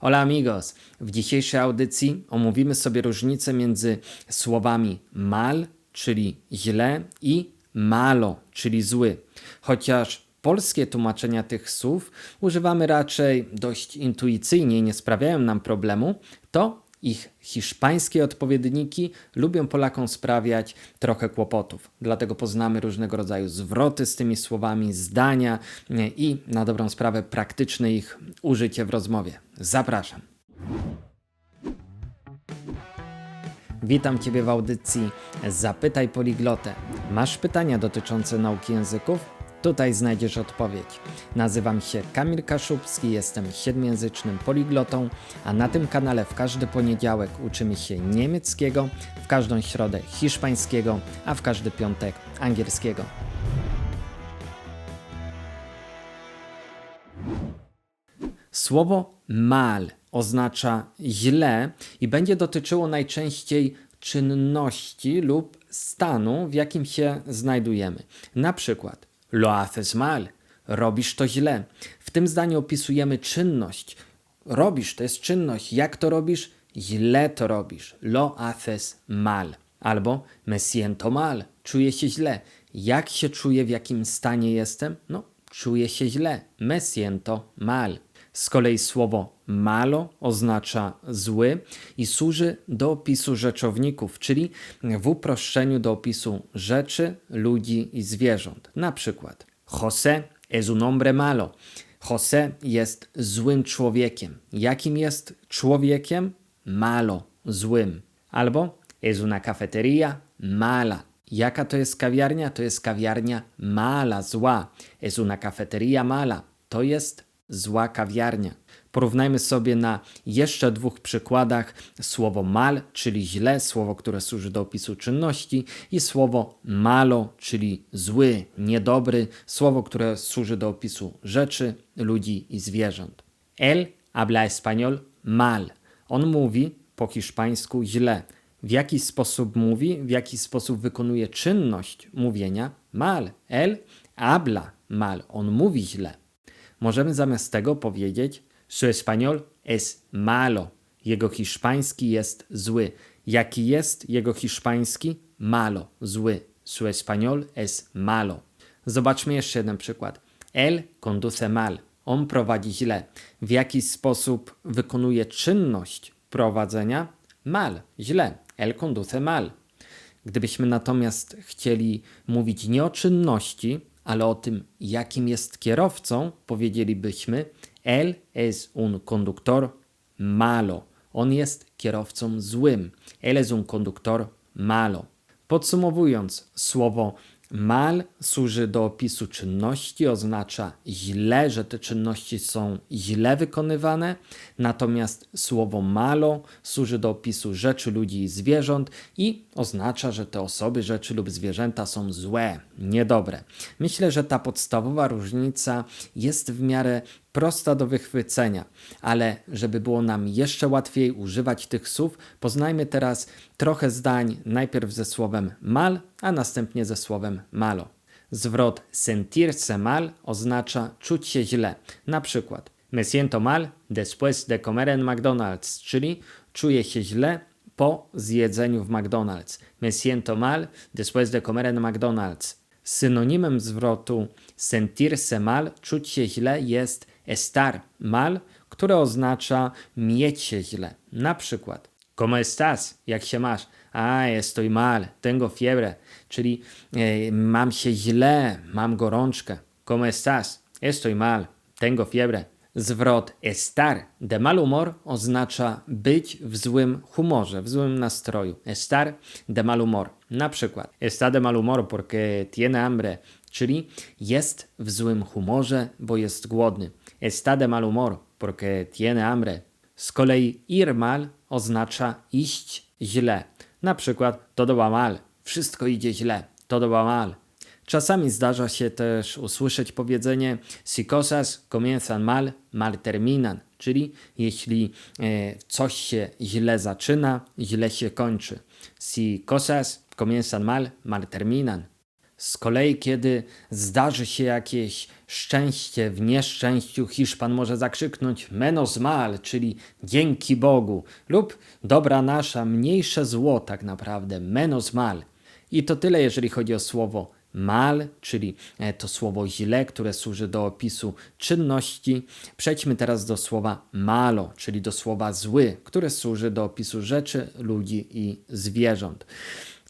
Hola amigos! W dzisiejszej audycji omówimy sobie różnicę między słowami mal, czyli źle, i malo, czyli zły. Chociaż polskie tłumaczenia tych słów używamy raczej dość intuicyjnie i nie sprawiają nam problemu, to ich hiszpańskie odpowiedniki lubią Polakom sprawiać trochę kłopotów. Dlatego poznamy różnego rodzaju zwroty z tymi słowami, zdania i na dobrą sprawę praktyczne ich użycie w rozmowie. Zapraszam. Witam Ciebie w audycji Zapytaj Poliglotę. Masz pytania dotyczące nauki języków? Tutaj znajdziesz odpowiedź. Nazywam się Kamil Kaszubski, jestem siedmiojęzycznym poliglotą, a na tym kanale w każdy poniedziałek uczymy się niemieckiego, w każdą środę hiszpańskiego, a w każdy piątek angielskiego. Słowo mal oznacza źle i będzie dotyczyło najczęściej czynności lub stanu, w jakim się znajdujemy. Na przykład lo haces mal, robisz to źle. W tym zdaniu opisujemy czynność. Robisz to jest czynność. Jak to robisz? Źle to robisz. Lo haces mal. Albo me siento mal, czuję się źle. Jak się czuję, w jakim stanie jestem? No, czuję się źle. Me siento mal. Z kolei słowo malo oznacza zły i służy do opisu rzeczowników, czyli w uproszczeniu do opisu rzeczy, ludzi i zwierząt. Na przykład José es un hombre malo. José jest złym człowiekiem. Jakim jest człowiekiem? Malo, złym. Albo es una cafeteria mala. Jaka to jest kawiarnia? To jest kawiarnia mala, zła. Es una cafeteria mala. To jest zła kawiarnia. Porównajmy sobie na jeszcze dwóch przykładach słowo mal, czyli źle, słowo, które służy do opisu czynności, i słowo malo, czyli zły, niedobry, słowo, które służy do opisu rzeczy, ludzi i zwierząt. El habla español mal. On mówi po hiszpańsku źle. W jaki sposób mówi, w jaki sposób wykonuje czynność mówienia? Mal. El habla mal. On mówi źle. Możemy zamiast tego powiedzieć su español es malo. Jego hiszpański jest zły. Jaki jest jego hiszpański? Malo, zły. Su español es malo. Zobaczmy jeszcze jeden przykład. El conduce mal. On prowadzi źle. W jaki sposób wykonuje czynność prowadzenia? Mal, źle. El conduce mal. Gdybyśmy natomiast chcieli mówić nie o czynności, ale o tym, jakim jest kierowcą, powiedzielibyśmy: Él es un conductor malo. On jest kierowcą złym. Él es un conductor malo. Podsumowując, słowo Mal służy do opisu czynności, oznacza źle, że te czynności są źle wykonywane, natomiast słowo malo służy do opisu rzeczy, ludzi i zwierząt i oznacza, że te osoby, rzeczy lub zwierzęta są złe, niedobre. Myślę, że ta podstawowa różnica jest w miarę prosta do wychwycenia, ale żeby było nam jeszcze łatwiej używać tych słów, poznajmy teraz trochę zdań najpierw ze słowem mal, a następnie ze słowem malo. Zwrot sentirse mal oznacza czuć się źle. Na przykład me siento mal después de comer en McDonald's, czyli czuję się źle po zjedzeniu w McDonald's. Me siento mal después de comer en McDonald's. Synonimem zwrotu sentirse mal, czuć się źle jest estar mal, które oznacza mieć się źle. Na przykład, ¿Cómo estás? Jak się masz? A, estoy mal, tengo fiebre, czyli e, mam się źle, mam gorączkę. ¿Cómo estás? Estoy mal, tengo fiebre. Zwrot estar de mal humor oznacza być w złym humorze, w złym nastroju. Estar de mal humor. Na przykład, está de mal humor porque tiene hambre, czyli jest w złym humorze, bo jest głodny. Está de mal humor porque tiene hambre. Z kolei ir mal oznacza iść źle. Na przykład todo va mal, wszystko idzie źle, todo va mal. Czasami zdarza się też usłyszeć powiedzenie si cosas comienzan mal, mal terminan, czyli jeśli e, coś się źle zaczyna, źle się kończy. Si cosas comienzan mal, mal terminan. Z kolei, kiedy zdarzy się jakieś szczęście w nieszczęściu, Hiszpan może zakrzyknąć menos mal, czyli dzięki Bogu, lub dobra nasza, mniejsze zło tak naprawdę, menos mal. I to tyle, jeżeli chodzi o słowo mal, czyli e, to słowo źle, które służy do opisu czynności. Przejdźmy teraz do słowa malo, czyli do słowa zły, które służy do opisu rzeczy, ludzi i zwierząt.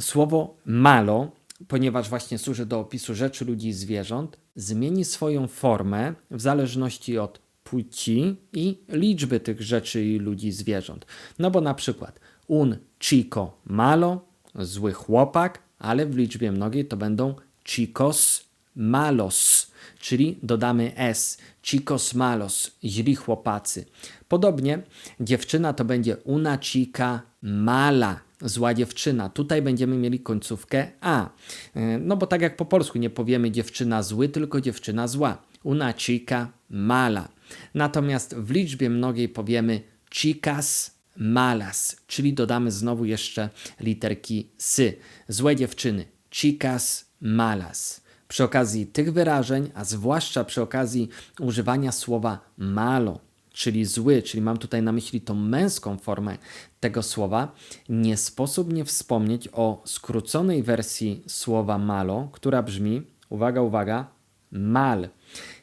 Słowo malo, ponieważ właśnie służy do opisu rzeczy, ludzi i zwierząt, zmieni swoją formę w zależności od płci i liczby tych rzeczy i ludzi i zwierząt. No bo na przykład un chico malo, zły chłopak, ale w liczbie mnogiej to będą chicos malos, czyli dodamy s, chicos malos, źli chłopacy. Podobnie dziewczyna to będzie una chica mala, zła dziewczyna. Tutaj będziemy mieli końcówkę a. E, no bo tak jak po polsku nie powiemy dziewczyna zły, tylko dziewczyna zła. Una chica mala. Natomiast w liczbie mnogiej powiemy chicas malas, czyli dodamy znowu jeszcze literki sy. Złe dziewczyny. Chicas malas. Przy okazji tych wyrażeń, a zwłaszcza przy okazji używania słowa malo, czyli zły, czyli mam tutaj na myśli tą męską formę tego słowa, nie sposób nie wspomnieć o skróconej wersji słowa malo, która brzmi, uwaga, uwaga, mal.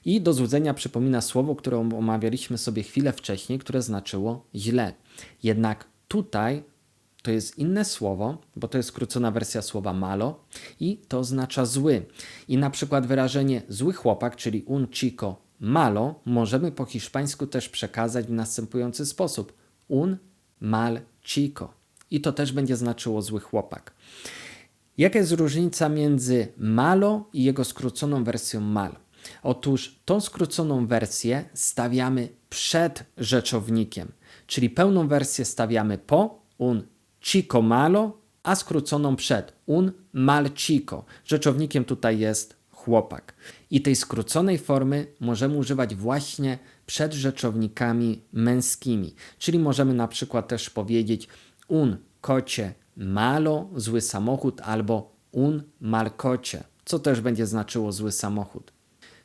I do złudzenia przypomina słowo, które omawialiśmy sobie chwilę wcześniej, które znaczyło źle. Jednak tutaj to jest inne słowo, bo to jest skrócona wersja słowa malo i to oznacza zły. I na przykład wyrażenie zły chłopak, czyli un chico malo, możemy po hiszpańsku też przekazać w następujący sposób: un mal chico. I to też będzie znaczyło zły chłopak. Jaka jest różnica między malo i jego skróconą wersją mal? Otóż tą skróconą wersję stawiamy przed rzeczownikiem, czyli pełną wersję stawiamy po un chico malo, a skróconą przed un mal chico. Rzeczownikiem tutaj jest chłopak. I tej skróconej formy możemy używać właśnie przed rzeczownikami męskimi. Czyli możemy na przykład też powiedzieć un kocie malo, zły samochód, albo un mal kocie, co też będzie znaczyło zły samochód.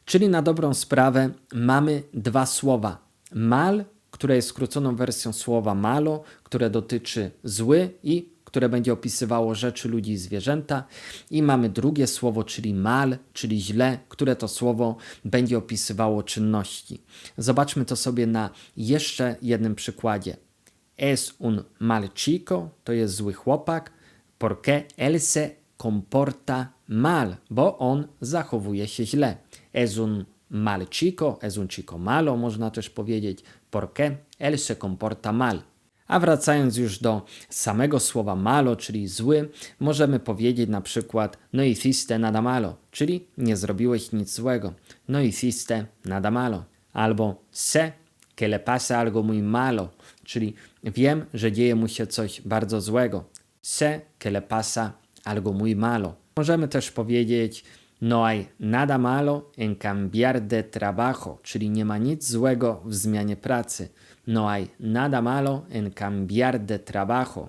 Czyli na dobrą sprawę mamy dwa słowa. Mal, które jest skróconą wersją słowa malo, które dotyczy zły i które będzie opisywało rzeczy, ludzi i zwierzęta. I mamy drugie słowo, czyli mal, czyli źle, które to słowo będzie opisywało czynności. Zobaczmy to sobie na jeszcze jednym przykładzie. Es un mal chico, to jest zły chłopak, porque él se comporta mal, bo on zachowuje się źle. Es un mal chico, es un chico malo, można też powiedzieć, porque él se comporta mal. A wracając już do samego słowa malo, czyli zły, możemy powiedzieć na przykład no hiciste nada malo, czyli nie zrobiłeś nic złego. No hiciste nada malo. Albo sé que le pasa algo muy malo, czyli wiem, że dzieje mu się coś bardzo złego. Sé que le pasa algo muy malo. Możemy też powiedzieć no hay nada malo en cambiar de trabajo, czyli nie ma nic złego w zmianie pracy. No hay nada malo en cambiar de trabajo.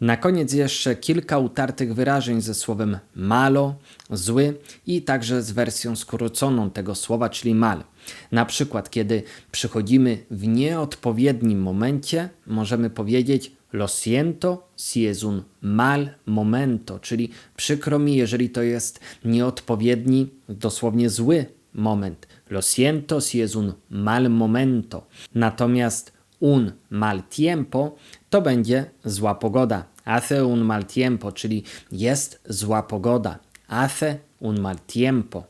Na koniec jeszcze kilka utartych wyrażeń ze słowem malo, zły i także z wersją skróconą tego słowa, czyli mal. Na przykład, kiedy przychodzimy w nieodpowiednim momencie, możemy powiedzieć lo siento si es un mal momento, czyli przykro mi, jeżeli to jest nieodpowiedni, dosłownie zły moment. Lo siento si es un mal momento. Natomiast un mal tiempo to będzie zła pogoda. Hace un mal tiempo, czyli jest zła pogoda. Hace un mal tiempo.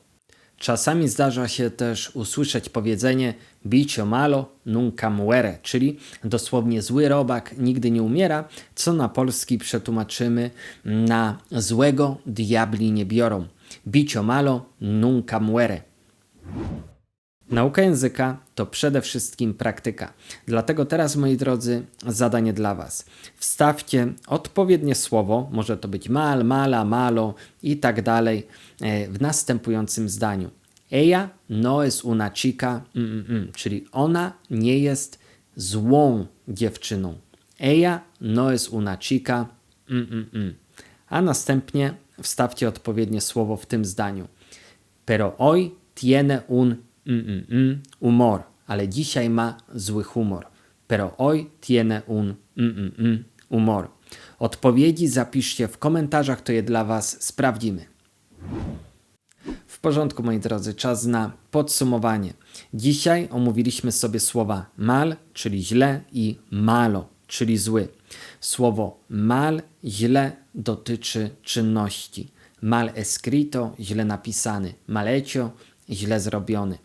Czasami zdarza się też usłyszeć powiedzenie bicio malo nunca muere, czyli dosłownie zły robak nigdy nie umiera, co na polski przetłumaczymy na złego diabli nie biorą. Bicio malo nunca muere. Nauka języka to przede wszystkim praktyka. Dlatego teraz, moi drodzy, zadanie dla Was. Wstawcie odpowiednie słowo, może to być mal, mala, malo i tak dalej, e, w następującym zdaniu. Ella no es una chica, mm, mm, mm, czyli ona nie jest złą dziewczyną. Ella no es una chica, mm, mm, mm. a następnie wstawcie odpowiednie słowo w tym zdaniu. Pero hoy tiene un mm, mm, mm, humor, ale dzisiaj ma zły humor. Pero hoy tiene un mm, mm, mm, humor. Odpowiedzi zapiszcie w komentarzach, to je dla Was sprawdzimy. W porządku, moi drodzy, czas na podsumowanie. Dzisiaj omówiliśmy sobie słowa mal, czyli źle, i malo, czyli zły. Słowo mal, źle dotyczy czynności. Mal escrito, źle napisany. Malecio, źle zrobiony.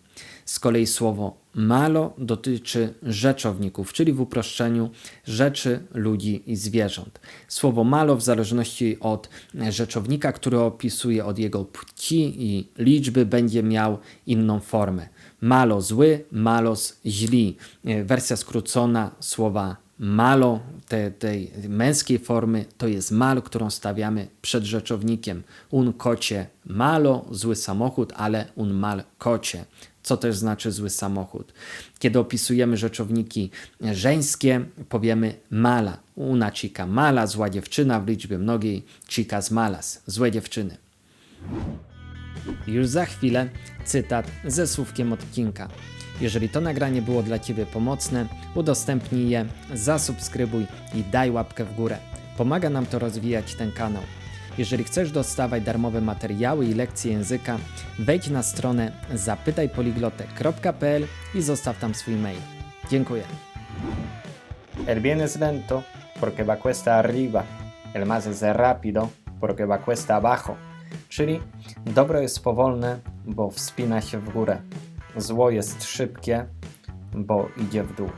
Z kolei słowo malo dotyczy rzeczowników, czyli w uproszczeniu rzeczy, ludzi i zwierząt. Słowo malo w zależności od rzeczownika, który opisuje od jego płci i liczby będzie miał inną formę. Malo zły, malos źli. E, Wersja skrócona słowa malo te, tej męskiej formy to jest mal, którą stawiamy przed rzeczownikiem. Un kocie malo, zły samochód, ale un mal kocie. Co też znaczy zły samochód? Kiedy opisujemy rzeczowniki żeńskie, powiemy mala. Una chica mala, zła dziewczyna w liczbie mnogiej, chicas malas, złe dziewczyny. Już za chwilę cytat ze słówkiem odcinka. Jeżeli to nagranie było dla Ciebie pomocne, udostępnij je, zasubskrybuj i daj łapkę w górę. Pomaga nam to rozwijać ten kanał. Jeżeli chcesz dostawać darmowe materiały i lekcje języka, wejdź na stronę zapytajpoliglotek.pl i zostaw tam swój mail. Dziękuję. El bien es lento porque va cuesta arriba. El más es rápido porque va cuesta abajo. Czyli dobro jest powolne, bo wspina się w górę. Zło jest szybkie, bo idzie w dół.